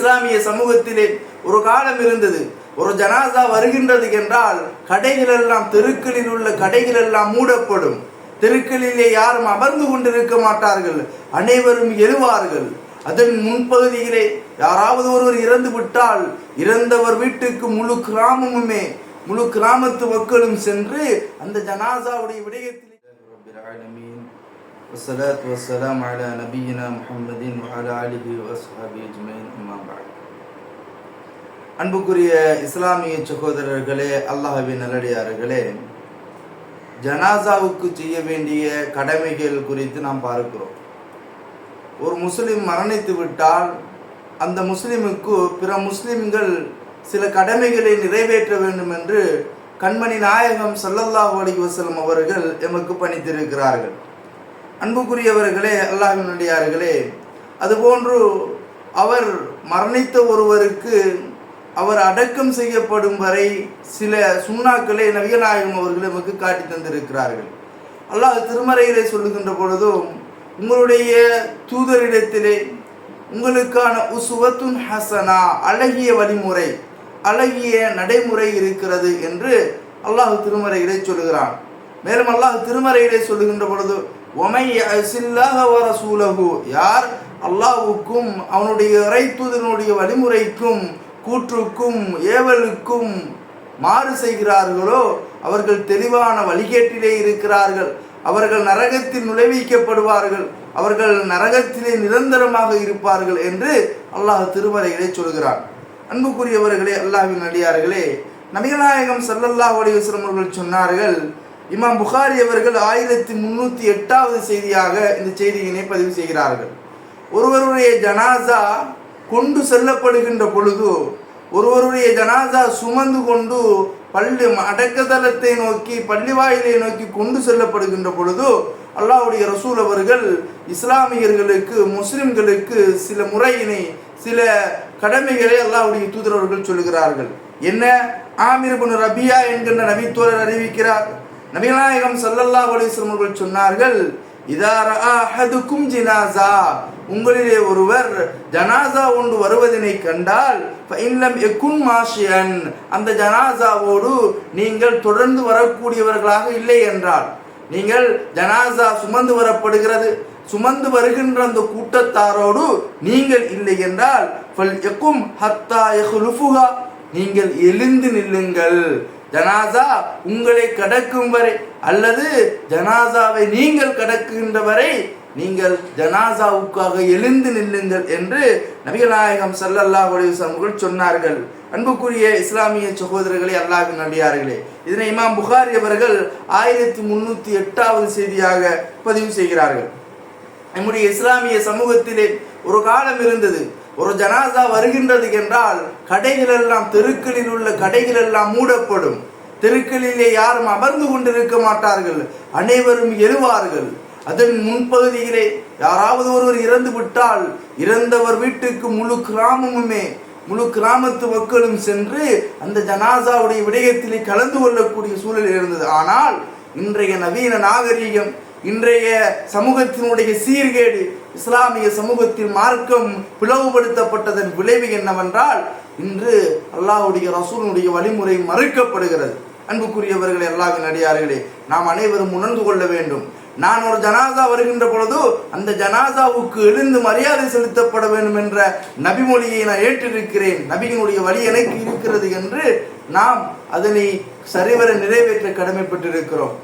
இஸ்லாமிய சமூகத்திலே ஒரு காலம் இருந்தது. ஒரு ஜனாசா வருகின்றது என்றால் கடைகளெல்லாம் தெருக்களில் உள்ள கடைகளெல்லாம் மூடப்படும். தெருக்களிலே யாரும் அமர்ந்து கொண்டிருக்க மாட்டார்கள். அனைவரும் எழுவார்கள். அதன் முன்பகுதியிலே யாராவது ஒருவர் இறந்து விட்டால் இறந்தவர் வீட்டுக்கு முழு கிராமமுமே முழு கிராமத்து மக்களும் சென்று அந்த ஜனாசாவுடைய விடயத்தில் والصلاة والسلام على نبينا محمد وعلى آله وأصحابه أجمعين أما بعد அன்புக்குரிய இஸ்லாமிய சகோதரர்களே அல்லாஹ்வின் நல்லடியார்களே ஜனாசாவுக்கு செய்ய வேண்டிய கடமைகள் குறித்து நாம் பார்க்கிறோம் ஒரு முஸ்லிம் மரணித்து விட்டால் அந்த முஸ்லிமுக்கு பிற முஸ்லிம்கள் சில கடமைகளை நிறைவேற்ற வேண்டும் என்று கண்மணி நாயகம் ஸல்லல்லாஹு அலைஹி வஸல்லம் அவர்கள் எமக்கு பணித்திருக்கிறார்கள் அன்புக்குரியவர்களே அல்லாஹினுடையார்களே அதுபோன்று அவர் மரணித்த ஒருவருக்கு அவர் அடக்கம் செய்யப்படும் வரை சில சுண்ணாக்களை நவியநாயகம் அவர்கள் நமக்கு காட்டி தந்திருக்கிறார்கள். அல்லாஹ் திருமறையிலே சொல்லுகின்ற பொழுதும் உங்களுடைய தூதரிடத்திலே உங்களுக்கான உசுவத்துன் ஹசனா அழகிய வழிமுறை அழகிய நடைமுறை இருக்கிறது என்று அல்லாஹ் திருமறையிலே சொல்லுகிறான். மேலும் அல்லாஹ் திருமறையிலே சொல்லுகின்ற பொழுது ஒமை அசில்லாஹ வரசூலகு யார்? அல்லாவுக்கும் அவனுடைய இறைத்துதனுடைய வழிமுறைக்கும் கூற்றுக்கும் ஏவலுக்கும் மாறு செய்கிறார்களோ அவர்கள் தெளிவான வழிகேட்டிலே இருக்கிறார்கள். அவர்கள் நரகத்தில் நுழைவிக்கப்படுவார்கள். அவர்கள் நரகத்திலே நிரந்தரமாக இருப்பார்கள் என்று அல்லாஹ் திருமறைகளை சொல்கிறான். அன்புக்குரியவர்களே அல்லாஹின் அடியார்களே நபிகநாயகம் சல்லல்லாஹ் அலைஹி அவர்கள் சொன்னார்கள் இமாம் புகாரி அவர்கள் ஆயிரத்தி முன்னூத்தி எட்டாவது செய்தியாக இந்த செய்தியினை பதிவு செய்கிறார்கள். ஒருவருடைய ஜனாசா கொண்டு செல்லப்படுகின்ற பொழுது ஒருவருடைய ஜனாசா சுமந்து கொண்டு பள்ளி அடக்கதளத்தை நோக்கி பள்ளி வாயிலை நோக்கி கொண்டு செல்லப்படுகின்ற பொழுது அல்லாவுடைய ரசூல் அவர்கள் இஸ்லாமியர்களுக்கு முஸ்லிம்களுக்கு சில முறையினை சில கடமைகளை அல்லாவுடைய தூதரவர்கள் சொல்கிறார்கள் என்ன? ஆமிர் ரபியா என்கின்ற நபித்தோழர் அறிவிக்கிறார். நபிநாயகம் சல்லல்லா அலைஹி அவர்கள் சொன்னார்கள் இதா ஜினாசா உங்களிலே ஒருவர் ஜனாசா ஒன்று வருவதனை கண்டால் ஃபஇன்லம் எக்குன் மாஷியன். அந்த ஜனாசாவோடு நீங்கள் தொடர்ந்து வரக்கூடியவர்களாக இல்லை என்றால் நீங்கள் ஜனாசா சுமந்து வரப்படுகிறது. சுமந்து வருகின்ற அந்த கூட்டத்தாரோடு நீங்கள் இல்லை என்றால் ஹத்தா நீங்கள் எழுந்து நில்லுங்கள். ஜனாசா உங்களை கடக்கும் வரை அல்லது ஜனாசாவை நீங்கள் கடக்குகின்ற வரை நீங்கள் ஜனாசாவுக்காக எழுந்து நில்லுங்கள் என்று நபிகநாயகம் நாயகம் ஸல்லல்லாஹு சொன்னார்கள். அன்புக்குரிய இஸ்லாமிய சகோதரர்களே அல்லாஹ்வின் நடிகார்களே இதனை இமாம் புகாரி அவர்கள் ஆயிரத்தி முன்னூத்தி எட்டாவது செய்தியாக பதிவு செய்கிறார்கள். நம்முடைய இஸ்லாமிய சமூகத்திலே ஒரு காலம் இருந்தது. ஒரு ஜனாசா வருகின்றது என்றால் கடைகள் எல்லாம் தெருக்களில் உள்ள கடைகள் எல்லாம் மூடப்படும். தெருக்களிலே யாரும் அமர்ந்து கொண்டிருக்க மாட்டார்கள். அனைவரும் எழுவார்கள் அதன் முன்பகுதியிலே யாராவது ஒருவர் இறந்து விட்டால் இறந்தவர் வீட்டுக்கு முழு கிராமமுமே முழு கிராமத்து மக்களும் சென்று அந்த ஜனாசாவுடைய விடயத்திலே கலந்து கொள்ளக்கூடிய சூழல் இருந்தது. ஆனால் இன்றைய நவீன நாகரீகம் இன்றைய சமூகத்தினுடைய சீர்கேடு இஸ்லாமிய சமூகத்தின் மார்க்கம் பிளவுபடுத்தப்பட்டதன் விளைவு என்னவென்றால் இன்று அல்லாஹுடைய ரசூலுடைய வழிமுறை மறுக்கப்படுகிறது. அன்புக்குரியவர்களே அல்லாஹ்வின் அடியார்களே நாம் அனைவரும் உணர்ந்து கொள்ள வேண்டும். நான் ஒரு ஜனாசா வருகின்ற பொழுது அந்த ஜனாசாவுக்கு எழுந்து மரியாதை செலுத்தப்பட வேண்டும் என்ற நபிமொழியை நான் ஏற்றிருக்கிறேன். நபியினுடைய வழி எனக்கு இருக்கிறது என்று நாம் அதனை சரிவர நிறைவேற்ற கடமைப்பட்டிருக்கிறோம்.